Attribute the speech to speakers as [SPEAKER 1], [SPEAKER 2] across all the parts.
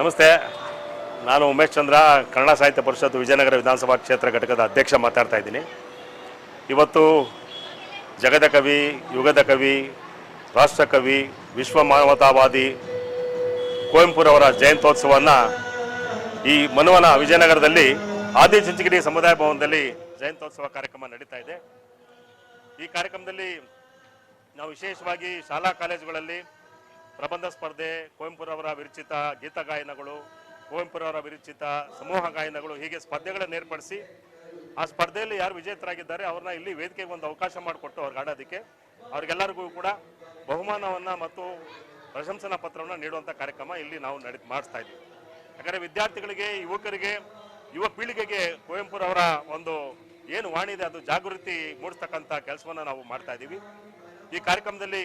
[SPEAKER 1] ನಮಸ್ತೆ. ನಾನು ಉಮೇಶ್ ಚಂದ್ರ, ಕನ್ನಡ ಸಾಹಿತ್ಯ ಪರಿಷತ್ತು ವಿಜಯನಗರ ವಿಧಾನಸಭಾ ಕ್ಷೇತ್ರ ಘಟಕದ ಅಧ್ಯಕ್ಷ ಮಾತಾಡ್ತಾ ಇದ್ದೀನಿ. ಇವತ್ತು ಜಗದ ಕವಿ, ಯುಗದ ಕವಿ, ರಾಷ್ಟ್ರ ಕವಿ, ವಿಶ್ವ ಮಾನವತಾವಾದಿ ಕುವೆಂಪುರವರ ಜಯಂತ್ಯೋತ್ಸವವನ್ನು ಈ ಮನುವನ ವಿಜಯನಗರದಲ್ಲಿ ಆದಿಚುಂಚಗಿರಿ ಸಮುದಾಯ ಭವನದಲ್ಲಿ ಜಯಂತ್ಯೋತ್ಸವ ಕಾರ್ಯಕ್ರಮ ನಡೀತಾ ಇದೆ. ಈ ಕಾರ್ಯಕ್ರಮದಲ್ಲಿ ನಾವು ವಿಶೇಷವಾಗಿ ಶಾಲಾ, ಕಾಲೇಜುಗಳಲ್ಲಿ ಪ್ರಬಂಧ ಸ್ಪರ್ಧೆ, ಕುವೆಂಪುರವರ ವಿರಚಿತ ಗೀತ ಗಾಯನಗಳು, ಕುವೆಂಪುರವರ ವಿರಚಿತ ಸಮೂಹ ಗಾಯನಗಳು ಹೀಗೆ ಸ್ಪರ್ಧೆಗಳನ್ನು ಏರ್ಪಡಿಸಿ ಆ ಸ್ಪರ್ಧೆಯಲ್ಲಿ ಯಾರು ವಿಜೇತರಾಗಿದ್ದಾರೆ ಅವ್ರನ್ನ ಇಲ್ಲಿ ವೇದಿಕೆಗೆ ಒಂದು ಅವಕಾಶ ಮಾಡಿಕೊಟ್ಟು ಅವ್ರಿಗೆ ಆಡೋದಕ್ಕೆ ಅವ್ರಿಗೆಲ್ಲರಿಗೂ ಕೂಡ ಬಹುಮಾನವನ್ನು ಮತ್ತು ಪ್ರಶಂಸನಾ ಪತ್ರವನ್ನು ನೀಡುವಂಥ ಕಾರ್ಯಕ್ರಮ ಇಲ್ಲಿ ನಾವು ನಡೆ, ಮಾಡಿಸ್ತಾ ಇದ್ದೀವಿ. ಯಾಕಂದರೆ ವಿದ್ಯಾರ್ಥಿಗಳಿಗೆ, ಯುವಕರಿಗೆ, ಯುವ ಪೀಳಿಗೆಗೆ ಕುವೆಂಪುರವರ ಒಂದು ಏನು ವಾಣಿದೆ ಅದು ಜಾಗೃತಿ ಮೂಡಿಸ್ತಕ್ಕಂಥ ಕೆಲಸವನ್ನು ನಾವು ಮಾಡ್ತಾ ಇದ್ದೀವಿ. ಈ ಕಾರ್ಯಕ್ರಮದಲ್ಲಿ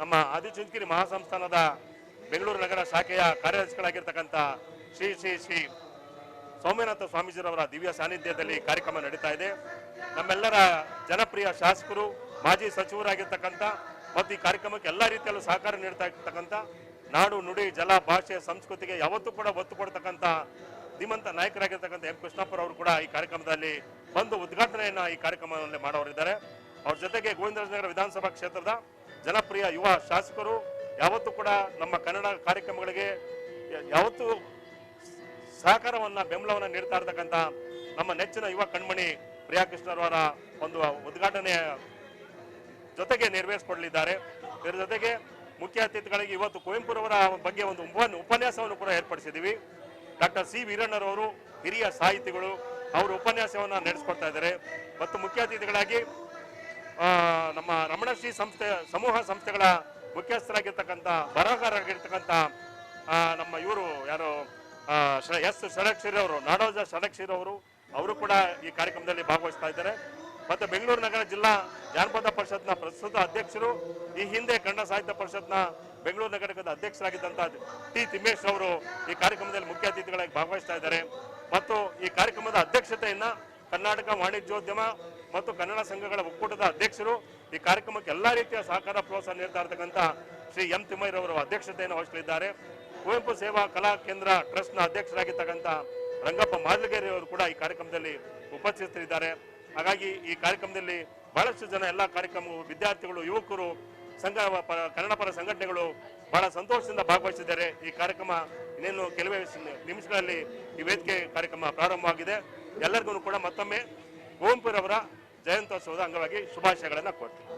[SPEAKER 1] ನಮ್ಮ ಆದಿಚುಂಚನಗಿರಿ ಮಹಾಸಂಸ್ಥಾನದ ಬೆಂಗಳೂರು ನಗರ ಶಾಖೆಯ ಕಾರ್ಯದರ್ಶಿಗಳಾಗಿರ್ತಕ್ಕಂಥ ಶ್ರೀ ಶ್ರೀ ಶ್ರೀ ಸೌಮ್ಯನಾಥ ಸ್ವಾಮೀಜಿರವರ ದಿವ್ಯ ಸಾನ್ನಿಧ್ಯದಲ್ಲಿ ಕಾರ್ಯಕ್ರಮ ನಡೀತಾ ಇದೆ. ನಮ್ಮೆಲ್ಲರ ಜನಪ್ರಿಯ ಶಾಸಕರು, ಮಾಜಿ ಸಚಿವರಾಗಿರ್ತಕ್ಕಂಥ ಮತ್ತು ಈ ಕಾರ್ಯಕ್ರಮಕ್ಕೆ ಎಲ್ಲ ರೀತಿಯಲ್ಲೂ ಸಹಕಾರ ನೀಡ್ತಾ ಇರ್ತಕ್ಕಂಥ ನಾಡು, ನುಡಿ, ಜಲ, ಭಾಷೆ, ಸಂಸ್ಕೃತಿಗೆ ಯಾವತ್ತೂ ಕೂಡ ಒತ್ತು ಕೊಡ್ತಕ್ಕಂಥ ಧೀಮಂತ ನಾಯಕರಾಗಿರ್ತಕ್ಕಂಥ ಎಂ ಕೃಷ್ಣಪ್ಪರವರು ಕೂಡ ಈ ಕಾರ್ಯಕ್ರಮದಲ್ಲಿ ಬಂದು ಉದ್ಘಾಟನೆಯನ್ನ ಈ ಕಾರ್ಯಕ್ರಮದಲ್ಲಿ ಮಾಡೋರಿದ್ದಾರೆ. ಅವ್ರ ಜೊತೆಗೆ ಗೋವಿಂದರಾಜನಗರ ವಿಧಾನಸಭಾ ಕ್ಷೇತ್ರದ ಜನಪ್ರಿಯ ಯುವ ಶಾಸಕರು, ಯಾವತ್ತೂ ಕೂಡ ನಮ್ಮ ಕನ್ನಡ ಕಾರ್ಯಕ್ರಮಗಳಿಗೆ ಯಾವತ್ತೂ ಸಹಕಾರವನ್ನ, ಬೆಂಬಲವನ್ನ ನೀಡ್ತಾ ನಮ್ಮ ನೆಚ್ಚಿನ ಯುವ ಕಣ್ಮಣಿ ಪ್ರಿಯಾ ಕೃಷ್ಣರವರ ಒಂದು ಉದ್ಘಾಟನೆಯ ಜೊತೆಗೆ ನೆರವೇರಿಸಿಕೊಡಲಿದ್ದಾರೆ. ಇದರ ಜೊತೆಗೆ ಮುಖ್ಯ ಅತಿಥಿಗಳಿಗೆ ಇವತ್ತು ಕುವೆಂಪುರವರ ಬಗ್ಗೆ ಒಂದು ಉಪ- ಉಪನ್ಯಾಸವನ್ನು ಕೂಡ ಏರ್ಪಡಿಸಿದ್ದೀವಿ. ಡಾಕ್ಟರ್ ಸಿ ವೀರಣ್ಣರವರು ಹಿರಿಯ ಸಾಹಿತಿಗಳು, ಅವರು ಉಪನ್ಯಾಸವನ್ನು ನಡೆಸ್ಕೊಡ್ತಾ ಇದ್ದಾರೆ. ಮತ್ತು ಮುಖ್ಯ ಅತಿಥಿಗಳಾಗಿ ನಮ್ಮ ರಮಣಶ್ರೀ ಸಂಸ್ಥೆ, ಸಮೂಹ ಸಂಸ್ಥೆಗಳ ಮುಖ್ಯಸ್ಥರಾಗಿರ್ತಕ್ಕಂಥ, ಬರಹಗಾರರಾಗಿರ್ತಕ್ಕಂಥ ನಮ್ಮ ಇವರು ಯಾರು ಎಸ್ ಷಡಕ್ಷಿರಿ ಅವರು, ನಾಡೋಜ ಷಡಕ್ಷಿರಿ ಅವರು ಅವರು ಕೂಡ ಈ ಕಾರ್ಯಕ್ರಮದಲ್ಲಿ ಭಾಗವಹಿಸ್ತಾ ಇದ್ದಾರೆ. ಮತ್ತು ಬೆಂಗಳೂರು ನಗರ ಜಿಲ್ಲಾ ಜಾನಪದ ಪರಿಷತ್ನ ಪ್ರಸ್ತುತ ಅಧ್ಯಕ್ಷರು, ಈ ಹಿಂದೆ ಕನ್ನಡ ಸಾಹಿತ್ಯ ಪರಿಷತ್ನ ಬೆಂಗಳೂರು ನಗರದ ಅಧ್ಯಕ್ಷರಾಗಿದ್ದಂಥ ಟಿ ತಿಮ್ಮೇಶ್ ಅವರು ಈ ಕಾರ್ಯಕ್ರಮದಲ್ಲಿ ಮುಖ್ಯ ಅತಿಥಿಗಳಾಗಿ ಭಾಗವಹಿಸ್ತಾ ಇದ್ದಾರೆ. ಮತ್ತು ಈ ಕಾರ್ಯಕ್ರಮದ ಅಧ್ಯಕ್ಷತೆಯನ್ನ ಕರ್ನಾಟಕ ವಾಣಿಜ್ಯೋದ್ಯಮ ಮತ್ತು ಕನ್ನಡ ಸಂಘಗಳ ಒಕ್ಕೂಟದ ಅಧ್ಯಕ್ಷರು ಈ ಕಾರ್ಯಕ್ರಮಕ್ಕೆ ಎಲ್ಲ ರೀತಿಯ ಸಹಕಾರ, ಪ್ರೋತ್ಸಾಹ ನೀಡ್ತಾ ಇರತಕ್ಕಂಥ ಶ್ರೀ ಎಂ ತಿಮ್ಮಯ್ಯರವರು ಅಧ್ಯಕ್ಷತೆಯನ್ನು ವಹಿಸಲಿದ್ದಾರೆ. ಕುವೆಂಪು ಸೇವಾ ಕಲಾ ಕೇಂದ್ರ ಟ್ರಸ್ಟ್ನ ಅಧ್ಯಕ್ಷರಾಗಿರ್ತಕ್ಕಂಥ ರಂಗಪ್ಪ ಮಾದಲಗೇರಿ ಅವರು ಕೂಡ ಈ ಕಾರ್ಯಕ್ರಮದಲ್ಲಿ ಉಪಸ್ಥಿತರಿದ್ದಾರೆ. ಹಾಗಾಗಿ ಈ ಕಾರ್ಯಕ್ರಮದಲ್ಲಿ ಬಹಳಷ್ಟು ಜನ ಎಲ್ಲ ಕಾರ್ಯಕ್ರಮ ವಿದ್ಯಾರ್ಥಿಗಳು, ಯುವಕರು, ಸಂಘ ಕನ್ನಡ ಪರ ಸಂಘಟನೆಗಳು ಬಹಳ ಸಂತೋಷದಿಂದ ಭಾಗವಹಿಸಿದ್ದಾರೆ. ಈ ಕಾರ್ಯಕ್ರಮ ಇನ್ನೇನು ಕೆಲವೇ ನಿಮಿಷಗಳಲ್ಲಿ ಈ ವೇದಿಕೆ ಕಾರ್ಯಕ್ರಮ ಪ್ರಾರಂಭವಾಗಿದೆ. ಎಲ್ಲರಿಗೂ ಕೂಡ ಮತ್ತೊಮ್ಮೆ ಕುವೆಂಪುರವರ ಜಯಂತ್ಯೋತ್ಸವದ ಅಂಗವಾಗಿ ಶುಭಾಶಯಗಳನ್ನು ಕೊಡ್ತೀನಿ